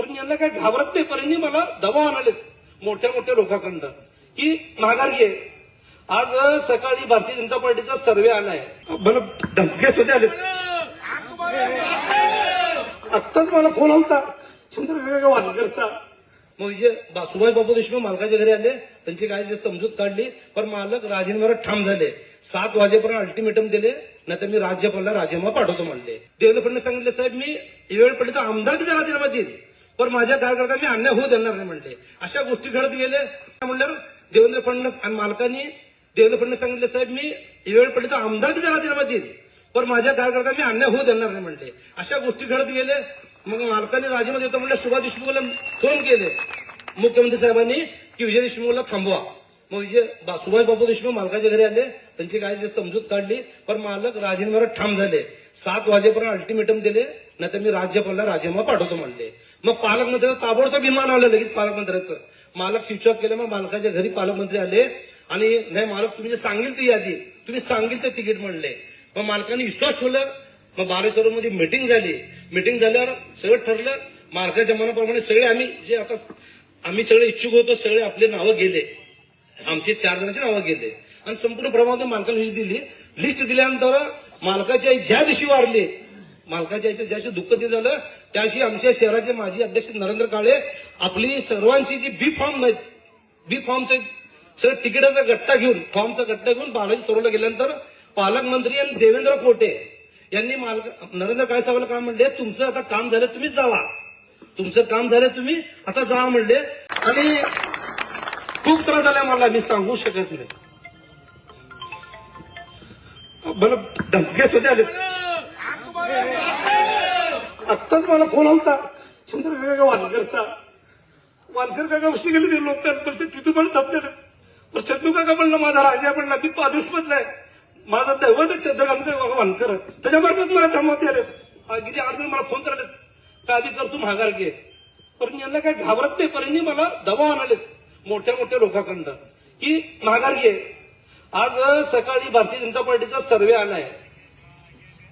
पण यांना काय घाबरत नाही पण मला दबाव आणालेत मोठ्या मोठ्या लोकांकडनं. की माघारी आहे आज सकाळी भारतीय जनता पार्टीचा सर्वे आलाय. मला धमके सुद्धा आले आत्ताच मला फोन आलता. चंद्रकाका वानकरचा मग विजय सुभाष बाबू देशमुख मालकाच्या घरी आले त्यांची काय समजूत काढली पण मालक राजीनाम्यावर ठाम झाले. सात वाजेपर्यंत अल्टिमेटम दिले नाही तर मी राज्यपालला राजीनामा पाठवतो म्हणले. देवेंद्र फडणवीस सांगितले साहेब मी वेळ पडली तर आमदारकीचा राजीनामा देईल पण माझ्या कार्यकर्ता मी अन्याय होऊ देणार नाही म्हणले. अशा गोष्टी घडत गेले. म्हणल्यावर देवेंद्र फडणवीस आणि मालकांनी देवेंद्र फडणवीस सांगितले साहेब मी वेळ पडली तर आमदारकीचा राजीनामा देईन पण माझ्या कार्यकर्ता मी अन्याय होऊ देणार नाही म्हणले. अशा गोष्टी घडत गेले. मग मालकांनी राजीनामा देतो म्हणलं सुभाष देशमुखला फोन केले. मुख्यमंत्री साहेबांनी की विजय देशमुखला थांबवा. मग विजय बा- सुभाष बाबू देशमुख मालकाच्या घरी आले. त्यांची काय समजूत काढली. पण मालक राजीनाम्यावर ठाम झाले. सात वाजेपर्यंत अल्टिमेटम दिले. नाहीतर मी राज्यपालला राजीनामा पाठवतो म्हणले. मग पालकमंत्र्याचं ताबडतोब विमान आलं लगेच पालकमंत्र्याचं. मालक स्विच ऑफ केलं मग मालकाच्या घरी पालकमंत्री आले. आणि नाही मालक तुम्ही जे सांगेल ती यादी तुम्ही सांगेल ते तिकीट म्हणले. मग मालकाने विश्वास ठेवला. मग बालेश्वर मध्ये मिटिंग झाली. मिटिंग झाल्यावर सगळं ठरलं. मालकाच्या मनाप्रमाणे सगळे आम्ही जे आता आम्ही सगळे इच्छुक होतो सगळे आपले नावं गेले. आमचे चार जणांची नावं गेले. आणि संपूर्ण प्रमाणात मालकाला लिस्ट दिली. लिस्ट दिल्यानंतर मालकाची आई ज्या दिवशी वारली मालकाच्या आईचं ज्याशी दुःख ते झालं त्याशी आमच्या शहराचे माजी अध्यक्ष नरेंद्र काळे आपली सर्वांची जी बी फॉर्म नाहीत बी फॉर्मचे सगळं तिकिटाचा गट्टा घेऊन फॉर्मचा गट्टा घेऊन बालाजी सरोला गेल्यानंतर पालकमंत्री आणि देवेंद्र कोटे यांनी मालक नरेंद्र काळे साहेबांना काय म्हणले तुमचं आता काम झालं तुम्हीच जावा. तुमचं काम झालं तुम्ही आता जा म्हणले. आणि खूप त्रास झाला मला मी सांगू शकत नाही. मला धमके सुद्धा आले आत्ताच मला फोन होता चंद्रकाका वानकरचा वानकर काका गेले ते लोक. बोलते तिथून पण धमके आले. पण चंदू काका म्हणलं माझा राजा म्हणला मी पालीस मधलाय माझा दैवत चंद्रकांत काका वानकर त्याच्यामार्फत मला थांबवते आले. किती आठ मला फोन करायला काय बी करतो तू माघार घे. पण यांना काही घाबरत नाही. पण मला दबाव आणालेत मोठ्या मोठ्या लोकांकडनं. की माघार घे. आज सकाळी भारतीय जनता पार्टीचा सर्वे आलाय.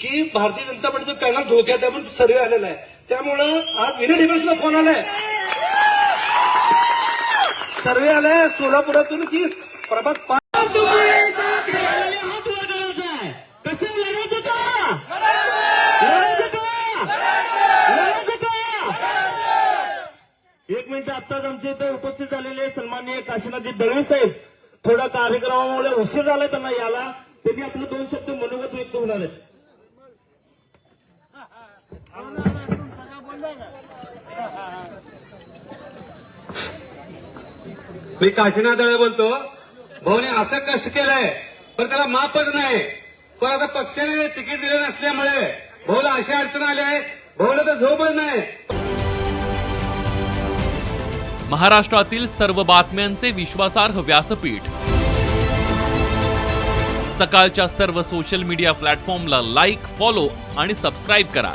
की भारतीय जनता पार्टीचं पॅनल धोक्यात आहे म्हणून सर्वे आलेला आहे. त्यामुळं आज विनय डिमेशला फोन आलाय. सर्वे आलाय सोलापुरातून की प्रभात पा- एक मिनिट आताच आमच्या इथे उपस्थित झालेले सन्माननीय काशीनाथजी दळवी साहेब. थोड्या कार्यक्रमामुळे उशीर झालाय त्यांना याला त्यांनी आपले दोन शब्द मनोगत व्यक्त होणार आहेत. मी काशीनाथ दळे बोलतो. भाऊने असं कष्ट केलंय पण त्याला मापच नाही. पण आता पक्षाने तिकीट दिलं नसल्यामुळे भाऊला अशी अडचण आली आहे. भाऊला तर झोपच नाही. महाराष्ट्रातील सर्व बातम्यांचे विश्वासार्ह व्यासपीठ. सकाळच्या सर्व सोशल मीडिया प्लॅटफॉर्मला लाईक फॉलो आणि सबस्क्राईब करा.